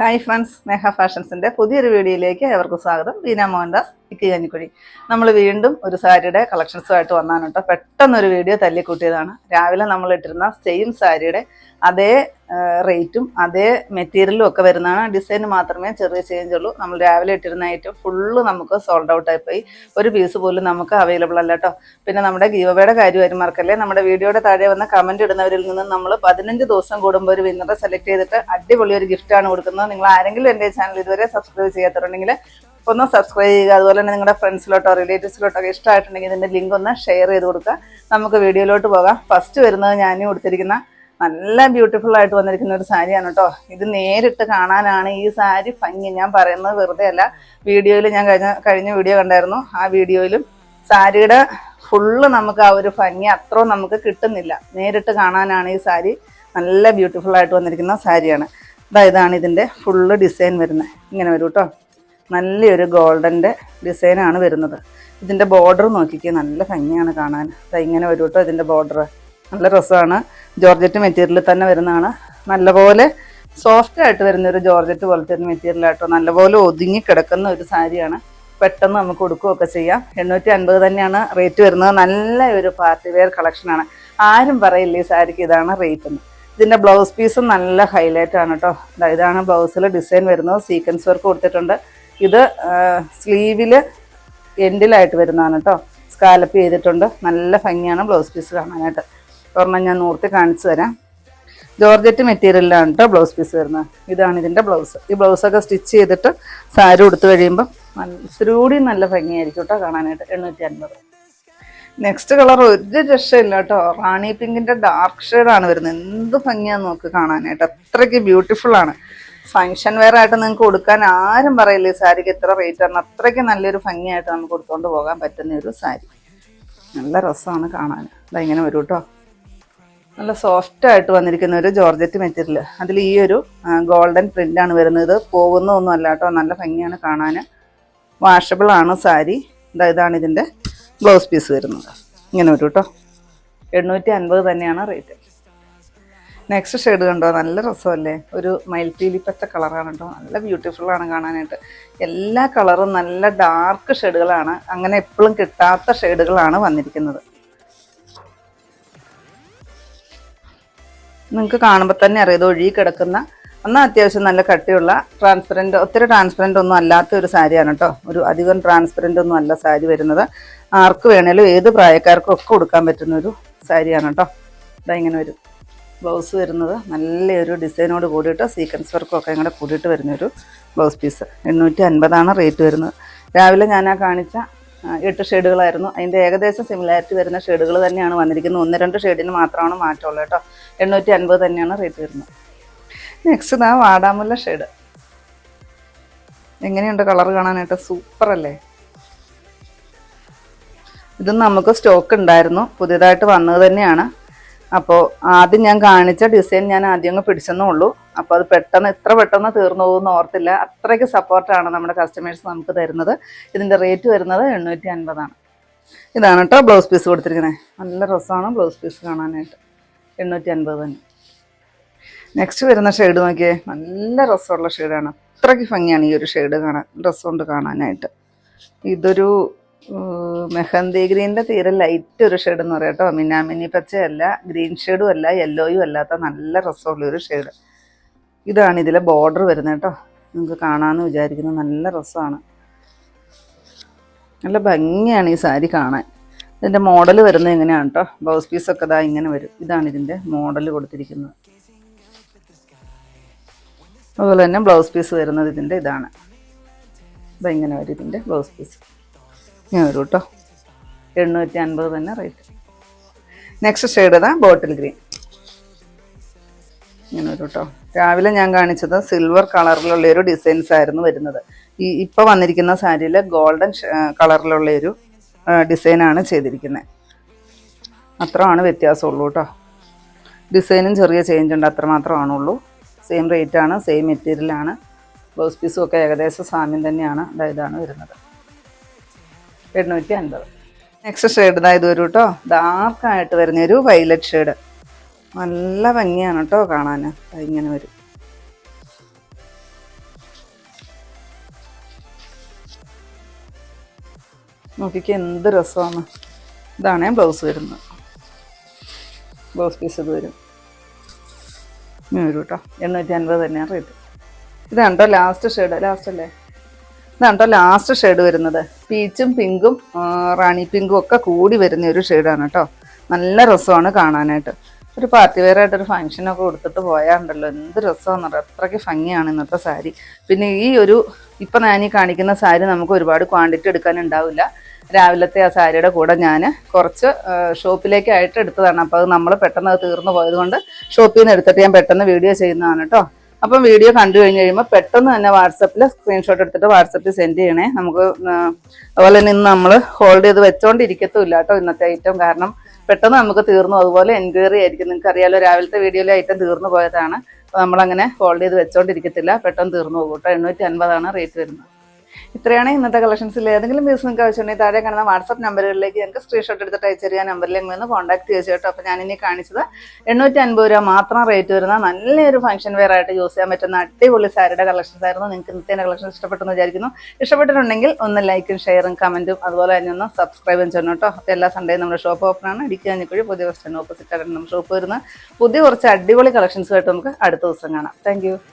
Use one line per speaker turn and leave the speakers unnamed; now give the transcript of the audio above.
Hi friends സ്നേഹ ഫാഷൻസിന്റെ പുതിയൊരു വീഡിയോയിലേക്ക് ഏവർക്കും സ്വാഗതം. ബീന മോഹൻദാസ് ഇക്ക് കഞ്ഞിക്കുഴി. നമ്മൾ വീണ്ടും ഒരു സാരിയുടെ കളക്ഷൻസുമായിട്ട് വന്നാണ് കേട്ടോ. പെട്ടെന്നൊരു വീഡിയോ തല്ലിക്കൂട്ടിയതാണ്. രാവിലെ നമ്മൾ ഇട്ടിരുന്ന സെയിം സാരിയുടെ അതേ റേറ്റും അതേ മെറ്റീരിയലും ഒക്കെ വരുന്നതാണ്. ഡിസൈൻ മാത്രമേ ചെറിയ ചേഞ്ച് ഉള്ളൂ. നമ്മൾ രാവിലെ ഇട്ടിരുന്ന ഐറ്റം ഫുള്ള് നമുക്ക് സോൾഡ് ഔട്ട് ആയിപ്പോയി. പോയി ഒരു പീസ് പോലും നമുക്ക് അവൈലബിൾ അല്ല കേട്ടോ. പിന്നെ നമ്മുടെ ഗീവയുടെ കാര്യം മറക്കല്ലേ നമ്മുടെ വീഡിയോയുടെ താഴെ വന്ന കമന്റ് ഇടുന്നവരിൽ നിന്ന് നമ്മൾ പതിനഞ്ച് ദിവസം കൂടുമ്പോൾ ഒരു വിന്നറെ സെലക്ട് ചെയ്തിട്ട് അടിപൊളി ഒരു ഗിഫ്റ്റാണ് കൊടുക്കുന്നത്. നിങ്ങൾ ആരെങ്കിലും എന്റെ ചാനൽ ഇതുവരെ സബ്സ്ക്രൈബ് ചെയ്യാത്തതുണ്ടെങ്കിൽ ഒന്ന് സബ്സ്ക്രൈബ് ചെയ്യുക. അതുപോലെ തന്നെ നിങ്ങളുടെ ഫ്രണ്ട്സിലോട്ടോ റിലേറ്റീവ്സിലോട്ടോ ഇഷ്ടമായിട്ടുണ്ടെങ്കിൽ ഇതിന്റെ ലിങ്ക് ഒന്ന് ഷെയർ ചെയ്ത് കൊടുക്കുക. നമുക്ക് വീഡിയോയിലോട്ട് പോകാം. ഫസ്റ്റ് വരുന്നത് ഞാൻ കൊടുത്തിരിക്കുന്ന നല്ല ബ്യൂട്ടിഫുൾ ആയിട്ട് വന്നിരിക്കുന്ന ഒരു സാരിയാണ് കേട്ടോ ഇത് നേരിട്ട് കാണാനാണ് ഈ സാരി ഭംഗി. ഞാൻ പറയുന്നത് വെറുതെ അല്ല. വീഡിയോയിൽ ഞാൻ കഴിഞ്ഞ കഴിഞ്ഞ വീഡിയോ കണ്ടായിരുന്നു. ആ വീഡിയോയിലും സാരിയുടെ ഫുള്ള് നമുക്ക് ആ ഒരു ഭംഗി അത്രയും നമുക്ക് കിട്ടുന്നില്ല. നേരിട്ട് കാണാനാണ് ഈ സാരി നല്ല ബ്യൂട്ടിഫുൾ ആയിട്ട് വന്നിരിക്കുന്ന സാരിയാണ്. ഇതാ ഇതാണ് ഇതിന്റെ ഫുള്ള് ഡിസൈൻ വരുന്നത്. ഇങ്ങനെ വരും കേട്ടോ നല്ലൊരു ഗോൾഡന്റെ ഡിസൈനാണ് വരുന്നത്. ഇതിന്റെ ബോർഡർ നോക്കിക്കുക നല്ല ഭംഗിയാണ് കാണാൻ. ഇങ്ങനെ വരും കേട്ടോ ഇതിന്റെ ബോർഡർ. നല്ല രസമാണ്. ജോർജറ്റ് മെറ്റീരിയൽ തന്നെ വരുന്നതാണ്. നല്ലപോലെ സോഫ്റ്റ് ആയിട്ട് വരുന്ന ഒരു ജോർജറ്റ് പോലത്തെ ഒരു മെറ്റീരിയൽ നല്ലപോലെ ഒതുങ്ങി കിടക്കുന്ന ഒരു സാരിയാണ്. പെട്ടെന്ന് നമുക്ക് കൊടുക്കുകയൊക്കെ ചെയ്യാം. എണ്ണൂറ്റി അൻപത് തന്നെയാണ് റേറ്റ് വരുന്നത്. നല്ല ഒരു പാർട്ടി വെയർ കളക്ഷനാണ് ആരും പറയില്ല ഈ സാരിക്ക് ഇതാണ് റേറ്റ് എന്ന്. ഇതിന്റെ ബ്ലൗസ് പീസും നല്ല ഹൈലൈറ്റ് ആണ് കേട്ടോ. ഇതാണ് ബ്ലൗസിൽ ഡിസൈൻ വരുന്നത്. സീക്വൻസ് വർക്ക് കൊടുത്തിട്ടുണ്ട്. ഇത് സ്ലീവിൽ എൻഡിലായിട്ട് വരുന്നതാണ് കേട്ടോ സ്കാലപ്പ് ചെയ്തിട്ടുണ്ട്. നല്ല ഭംഗിയാണ് ബ്ലൗസ് പീസ് കാണാനായിട്ട്. ഒരെണ്ണം ഞാൻ നൂർത്തി കാണിച്ചു തരാം. ജോർജറ്റ് മെറ്റീരിയലിലാണ് കേട്ടോ ബ്ലൗസ് പീസ് വരുന്നത്. ഇതാണ് ഇതിന്റെ ബ്ലൗസ്. ഈ ബ്ലൗസൊക്കെ സ്റ്റിച്ച് ചെയ്തിട്ട് സാരി ഉടുത്ത് കഴിയുമ്പോൾ നല്ല കൂടി നല്ല ഭംഗിയായിരിക്കും കേട്ടോ കാണാനായിട്ട്. എണ്ണൂറ്റി അൻപത് നെക്സ്റ്റ് കളർ ഒരു രക്ഷയില്ല കേട്ടോ റാണി പിങ്കിന്റെ ഡാർക്ക് ഷെയ്ഡാണ് വരുന്നത്. എന്ത് ഭംഗിയാന്ന് നോക്ക് കാണാനായിട്ട്. അത്രയ്ക്ക് ബ്യൂട്ടിഫുൾ ആണ് ഫങ്ഷൻ വെയർ ആയിട്ട് നിങ്ങൾക്ക് കൊടുക്കാൻ ആരും പറയില്ല ഈ സാരിക്ക് എത്ര റേറ്റ് ആണ് അത്രയ്ക്ക് നല്ലൊരു ഭംഗിയായിട്ട് നമുക്ക് കൊടുത്തുകൊണ്ട് പോകാൻ പറ്റുന്ന ഒരു സാരി നല്ല രസമാണ് കാണാൻ. അതാ ഇങ്ങനെ വരും കേട്ടോ നല്ല സോഫ്റ്റ് ആയിട്ട് വന്നിരിക്കുന്ന ഒരു ജോർജറ്റ് മെറ്റീരിയൽ അതിൽ ഈ ഒരു ഗോൾഡൻ പ്രിന്റ് ആണ് വരുന്നത്. പോകുന്നതൊന്നും അല്ല കേട്ടോ നല്ല ഭംഗിയാണ് കാണാൻ. വാഷബിൾ ആണ് സാരി ഇതാ ഇതാണ് ഇതിന്റെ ബ്ലൗസ് പീസ് വരുന്നത്. ഇങ്ങനെ വരും കേട്ടോ എണ്ണൂറ്റി അൻപത് തന്നെയാണ് റേറ്റ് നെക്സ്റ്റ് ഷെയ്ഡ് കണ്ടോ? നല്ല രസമല്ലേ? ഒരു മയിൽപ്പീലി പച്ച കളറാണ് കേട്ടോ നല്ല ബ്യൂട്ടിഫുൾ ആണ് കാണാനായിട്ട്. എല്ലാ കളറും നല്ല ഡാർക്ക് ഷെയ്ഡുകളാണ് അങ്ങനെ എപ്പോഴും കിട്ടാത്ത ഷെയ്ഡുകളാണ് വന്നിരിക്കുന്നത്. നിങ്ങൾക്ക് കാണുമ്പോൾ തന്നെ അറിയാം ഇത് ഒഴുകി കിടക്കുന്ന എന്നാൽ അത്യാവശ്യം നല്ല കട്ടിയുള്ള ട്രാൻസ്പെറന്റ് ഒത്തിരി ട്രാൻസ്പെറന്റ് ഒന്നും അല്ലാത്ത ഒരു സാരിയാണ് കേട്ടോ. ഒരു അധികം ട്രാൻസ്പെറന്റ് ഒന്നും അല്ല സാരി വരുന്നത്. ആർക്ക് വേണേലും ഏത് പ്രായക്കാർക്കും ഒക്കെ കൊടുക്കാൻ പറ്റുന്ന ഒരു സാരിയാണ് കേട്ടോ. ഇതാ ഇങ്ങനെ വരും ബ്ലൗസ് വരുന്നത്. നല്ലൊരു ഡിസൈനോട് കൂടിയിട്ട് സീക്വൻസ് വർക്കും ഒക്കെ കൂടെ കൂടിയിട്ട് വരുന്നൊരു ബ്ലൗസ് പീസ് എണ്ണൂറ്റി അൻപതാണ് റേറ്റ് വരുന്നത്. രാവിലെ ഞാൻ ആ കാണിച്ച ആ, എട്ട് ഷെയ്ഡുകളായിരുന്നു അതിന്റെ ഏകദേശം സിമിലാരിറ്റി വരുന്ന ഷെയ്ഡുകൾ തന്നെയാണ് വന്നിരിക്കുന്നത്. ഒന്ന് രണ്ട് ഷെയ്ഡിന് മാത്രമാണ് മാറ്റമുള്ളത് കേട്ടോ. എണ്ണൂറ്റി അൻപത് തന്നെയാണ് റേറ്റ് വരുന്നത്. നെക്സ്റ്റ് ഇതാ വാടാമുല്ല ഷെയ്ഡ് എങ്ങനെയുണ്ട് കളർ കാണാനായിട്ട്? സൂപ്പർ അല്ലേ? ഇത് നമുക്ക് സ്റ്റോക്ക് ഉണ്ടായിരുന്നു. പുതിയതായിട്ട് വന്നത് തന്നെയാണ്. അപ്പോൾ ആദ്യം ഞാൻ കാണിച്ച ഡിസൈൻ ഞാൻ ആദ്യം അങ്ങ് പിടിച്ചെന്നേ ഉള്ളൂ. അപ്പോൾ അത് പെട്ടെന്ന് എത്ര പെട്ടെന്ന് തീർന്നു പോകുമെന്ന് ഓർത്തില്ല. അത്രയ്ക്ക് സപ്പോർട്ടാണ് നമ്മുടെ കസ്റ്റമേഴ്സ് നമുക്ക് തരുന്നത്. ഇതിന്റെ റേറ്റ് വരുന്നത് എണ്ണൂറ്റി അൻപതാണ് ഇതാണ് കേട്ടോ ബ്ലൗസ് പീസ് കൊടുത്തിരിക്കുന്നത് നല്ല രസമാണ് ബ്ലൗസ് പീസ് കാണാനായിട്ട്. എണ്ണൂറ്റി അൻപത് തന്നെ. നെക്സ്റ്റ് വരുന്ന ഷെയ്ഡ് നോക്കിയേ. നല്ല രസമുള്ള ഷെയ്ഡാണ് അത്രയ്ക്ക് ഭംഗിയാണ് ഈ ഒരു ഷെയ്ഡ് കാണാൻ രസമുണ്ട് കാണാനായിട്ട്. ഇതൊരു മെഹന്തി ഗ്രീനിന്റെ തീരെ ലൈറ്റ് ഒരു ഷെയ്ഡ് എന്ന് പറയാം കേട്ടോ. മിന്നാമിനി പച്ചയല്ല ഗ്രീൻ ഷെയ്ഡും അല്ല യെല്ലോയും അല്ലാത്ത നല്ല രസമുള്ള ഒരു ഷെയ്ഡ് ഇതാണ് ഇതിലെ ബോർഡർ വരുന്നത് കേട്ടോ. നിങ്ങൾക്ക് കാണാമെന്ന് വിചാരിക്കുന്നു നല്ല രസമാണ്. നല്ല ഭംഗിയാണ് ഈ സാരി കാണാൻ. ഇതിന്റെ മോഡൽ വരുന്നത് എങ്ങനെയാണ് കേട്ടോ? ബ്ലൗസ് പീസൊക്കെ ഇതാ ഇങ്ങനെ വരും. ഇതാണ് ഇതിന്റെ മോഡൽ കൊടുത്തിരിക്കുന്നത്. അതുപോലെ തന്നെ ബ്ലൗസ് പീസ് വരുന്നത് ഇതിന്റെ ഇതാണ്. ഇതാ ഇങ്ങനെ വരും ഇതിന്റെ ബ്ലൗസ് പീസ് ഇങ്ങനെ വരും കേട്ടോ എണ്ണൂറ്റി അൻപത് തന്നെ റേറ്റ്. നെക്സ്റ്റ് ഷെയ്ഡ് ഇതാ ബോട്ടിൽ ഗ്രീൻ ഇങ്ങനെ വരും കേട്ടോ രാവിലെ ഞാൻ കാണിച്ചത് സിൽവർ കളറിലുള്ള ഒരു ഡിസൈൻസ് ആയിരുന്നു വരുന്നത്. ഈ ഇപ്പോൾ വന്നിരിക്കുന്ന സാരിയിൽ ഗോൾഡൻ കളറിലുള്ള ഒരു ഡിസൈനാണ് ചെയ്തിരിക്കുന്നത് അത്രമാണ് വ്യത്യാസമുള്ളൂ കേട്ടോ ഡിസൈനും ചെറിയ ചേഞ്ച് ഉണ്ട് അത്ര അത്രമാത്രമാണുള്ളൂ സെയിം റേറ്റ് ആണ് സെയിം മെറ്റീരിയലാണ് ബ്ലൗസ് പീസും ഒക്കെ ഏകദേശം സാമ്യം തന്നെയാണ് അതായതാണ് വരുന്നത്. എണ്ണൂറ്റി അൻപത് നെക്സ്റ്റ് ഷെയ്ഡ് ഇതാ ഇത് വരും കേട്ടോ ഡാർക്കായിട്ട് വരുന്ന ഒരു വൈലറ്റ് ഷെയ്ഡ് നല്ല ഭംഗിയാണ് കേട്ടോ കാണാൻ. ഇങ്ങനെ വരും. നോക്കിക്ക് എന്ത് രസമാണ്. ഇതാണ് ബ്ലൗസ് വരുന്നത്. ബ്ലൗസ് പീസ് ഇത് വരും. വരും കേട്ടോ എണ്ണൂറ്റി അൻപത് തന്നെയാണ് റേറ്റ് ഇതാണ് കേട്ടോ ലാസ്റ്റ് ഷെയ്ഡ് ലാസ്റ്റ് അല്ലേ? ഇതാണ് കേട്ടോ ലാസ്റ്റ് ഷെയ്ഡ് വരുന്നത്. പീച്ചും പിങ്കും റാണി പിങ്കും ഒക്കെ കൂടി വരുന്ന ഒരു ഷെയ്ഡാണ് കേട്ടോ. നല്ല രസമാണ് കാണാനായിട്ട്. ഒരു പാർട്ടി വെയർ ആയിട്ട് ഒരു ഫംഗ്ഷനൊക്കെ കൊടുത്തിട്ട് പോയാണ്ടല്ലോ. എന്ത് രസമാണ് അത്രയ്ക്ക് ഭംഗിയാണ് ഇന്നത്തെ സാരി പിന്നെ ഈ ഒരു ഇപ്പം ഞാൻ ഈ കാണിക്കുന്ന സാരി നമുക്ക് ഒരുപാട് ക്വാണ്ടിറ്റി എടുക്കാനുണ്ടാവില്ല. രാവിലത്തെ ആ സാരിയുടെ കൂടെ ഞാൻ കുറച്ച് ഷോപ്പിലേക്കായിട്ട് എടുത്തതാണ്. അപ്പോൾ അത് നമ്മൾ പെട്ടെന്ന് അത് തീർന്നു പോയതുകൊണ്ട് ഷോപ്പിൽ നിന്ന് എടുത്തിട്ട് ഞാൻ പെട്ടെന്ന് വീഡിയോ ചെയ്യുന്നതാണ് കേട്ടോ. അപ്പം വീഡിയോ കണ്ടു കഴിഞ്ഞ് കഴിയുമ്പോൾ പെട്ടെന്ന് തന്നെ വാട്സപ്പിൽ സ്ക്രീൻഷോട്ട് എടുത്തിട്ട് വാട്സപ്പിൽ സെൻഡ് ചെയ്യണേ. നമുക്ക് അതുപോലെ തന്നെ ഇന്ന് നമ്മൾ ഹോൾഡ് ചെയ്ത് വെച്ചോണ്ടിരിക്കത്തുമില്ല കേട്ടോ ഇന്നത്തെ ഐറ്റം കാരണം പെട്ടെന്ന് നമുക്ക് തീർന്നു. അതുപോലെ എൻക്വയറി ആയിരിക്കും. നിങ്ങൾക്ക് അറിയാലോ രാവിലത്തെ വീഡിയോയിലെ ഐറ്റം തീർന്നു പോയതാണ്. അപ്പോൾ നമ്മളങ്ങനെ ഹോൾഡ് ചെയ്ത് വെച്ചോണ്ടിരിക്കത്തില്ല. പെട്ടെന്ന് തീർന്നു പോകും കേട്ടോ. എണ്ണൂറ്റി അൻപതാണ് റേറ്റ് വരുന്നത്. ഇത്രയാണ് ഇന്നത്തെ കളക്ഷൻസിൽ ഏതെങ്കിലും പീസ് നിങ്ങൾക്ക് ആവശ്യമുണ്ടെങ്കിൽ താഴെ കാണുന്ന വാട്സ്ആപ്പ് നമ്പറുകളിലേക്ക് ഞങ്ങൾക്ക് സ്ക്രീൻഷോട്ട് എടുത്തിട്ട് അയച്ചു തരിക. നമ്പറിലേക്ക് ഒന്ന് കോൺടാക്ട് ചെയ്തു കേട്ടോ അപ്പോൾ ഞാനിനി കാണിച്ചത് എണ്ണൂറ്റി അൻപത് രൂപ മാത്രം റേറ്റ് വരുന്ന നല്ലൊരു ഫംഗ്ഷൻ വെയർ ആയിട്ട് യൂസ് ചെയ്യാൻ പറ്റുന്ന അടിപൊളി സാരിയുടെ കളക്ഷൻസ് ആയിരുന്നു. നിങ്ങൾക്ക് ഇന്നത്തെ കളക്ഷൻ ഇഷ്ടപ്പെട്ടെന്ന് വിചാരിക്കുന്നു. ഇഷ്ടപ്പെട്ടിട്ടുണ്ടെങ്കിൽ ഒന്ന് ലൈക്കും ഷെയറും കമന്റും അതുപോലെ തന്നെ ഒന്ന് സബ്സ്ക്രൈബും ചെയ്യണം കേട്ടോ. അപ്പോൾ എല്ലാ സൺഡേയും നമ്മുടെ ഷോപ്പ് ഓപ്പൺ ആണ്. ഇടുക്കി കഞ്ഞിക്കുഴി പുതിയ ബസ് സ്റ്റാൻഡ് ഓപ്പോസിറ്റ് ആണ് നമ്മുടെ ഷോപ്പ് വരുന്നത്. പുതിയ കുറച്ച് അടിപൊളി കളക്ഷൻസ് കളക്ഷൻസുമായിട്ട് നമുക്ക് അടുത്ത ദിവസം കാണാം. താങ്ക്